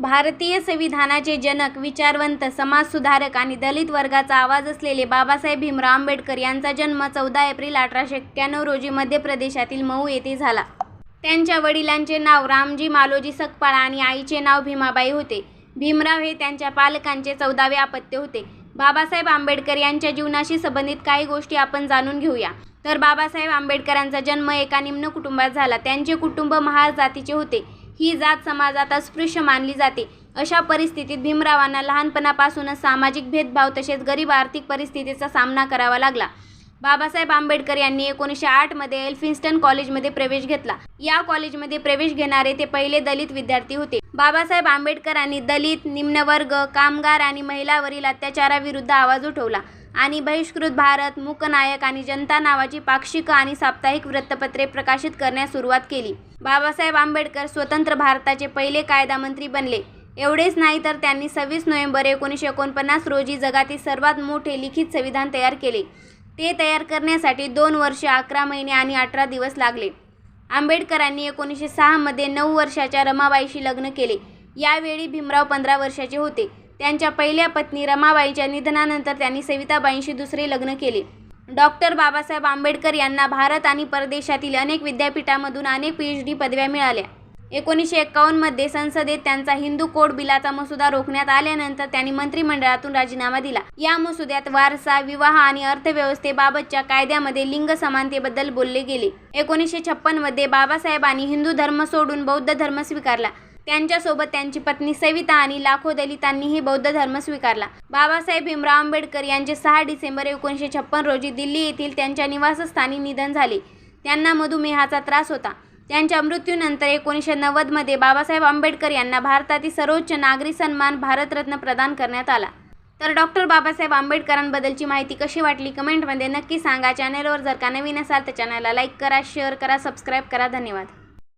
भारतीय संविधानाचे जनक विचारवंत समाजसुधारक आणि दलित वर्गाचा आवाज असलेले बाबासाहेब भीमराव आंबेडकर यांचा जन्म चौदा एप्रिल अठराशे एक्क्याण्णव रोजी मध्य प्रदेशातील मऊ येथे झाला. त्यांच्या वडिलांचे नाव रामजी मालोजी सकपाळ आणि आईचे नाव भीमाबाई होते. भीमराव हे त्यांच्या पालकांचे चौदावे अपत्य होते. बाबासाहेब आंबेडकर यांच्या जीवनाशी संबंधित काही गोष्टी आपण जाणून घेऊया. तर बाबासाहेब आंबेडकरांचा जन्म एका निम्न कुटुंबात झाला. त्यांचे कुटुंब महार जातीचे होते. ही जात समाजात अस्पृश्य मानली जाते. अशा परिस्थितीत भीमरावांना लहानपणापासूनच सामाजिक भेदभाव तसेच गरीब आर्थिक परिस्थितीचा सामना करावा लागला. बाबासाहेब आंबेडकर यांनी एकोणीसशे आठमध्ये एल्फिन्स्टन कॉलेजमध्ये प्रवेश घेतला. या कॉलेजमध्ये प्रवेश घेणारे ते पहिले दलित विद्यार्थी होते. बाबासाहेब आंबेडकरांनी दलित निम्नवर्ग कामगार आणि महिलावरील अत्याचाराविरुद्ध आवाज उठवला. आणि बहिष्कृत भारत मूकनायक आणि जनता नावाची पाक्षिक आणि साप्ताहिक वृत्तपत्रे प्रकाशित करण्यास सुरुवात केली. बाबासाहेब आंबेडकर स्वतंत्र भारताचे पहिले कायदामंत्री बनले. एवढेच नाही तर त्यांनी सव्वीस नोव्हेंबर एकोणीसशे एकोणपन्नास रोजी जगातील सर्वात मोठे लिखित संविधान तयार केले. ते तयार करण्यासाठी दोन वर्षे अकरा महिने आणि अठरा दिवस लागले. आंबेडकरांनी एकोणीसशे सहामध्ये नऊ वर्षाच्या रमाबाईशी लग्न केले. यावेळी भीमराव पंधरा वर्षाचे होते. त्यांच्या पहिल्या पत्नी रमाबाईच्या निधनानंतर त्यांनी सविताबाईंशी दुसरे लग्न केले. डॉक्टर बाबासाहेब आंबेडकर यांना भारत आणि परदेशातील अनेक विद्यापीठामधून अनेक पी एच डी पदव्या मिळाल्या. एकोणीसशे एक्कावन्नमध्ये संसदेत त्यांचा हिंदू कोड बिलाचा मसुदा रोखण्यात आल्यानंतर त्यांनी मंत्रिमंडळातून राजीनामा दिला. या मसुद्यात वारसा विवाह आणि अर्थव्यवस्थेबाबतच्या कायद्यामध्ये लिंग समानतेबद्दल बोलले गेले. एकोणीसशे छप्पनमध्ये बाबासाहेबांनी हिंदू धर्म सोडून बौद्ध धर्म स्वीकारला. त्यांच्यासोबत त्यांची पत्नी सविता आणि लाखो दलितांनीही बौद्ध धर्म स्वीकारला. बाबासाहेब भीमराव आंबेडकर यांचे सहा डिसेंबर एकोणीसशे छप्पन रोजी दिल्ली येथील त्यांच्या निवासस्थानी निधन झाले. त्यांना मधुमेहाचा त्रास होता. त्यांच्या मृत्यूनंतर एकोणीसशे नव्वदमध्ये बाबासाहेब आंबेडकर यांना भारतातील सर्वोच्च नागरी सन्मान भारतरत्न प्रदान करण्यात आला. तर डॉक्टर बाबासाहेब आंबेडकरांबद्दलची माहिती कशी वाटली कमेंटमध्ये नक्की सांगा. चॅनलवर जर का नवीन असाल तर चॅनलला लाईक करा शेअर करा सबस्क्राईब करा. धन्यवाद.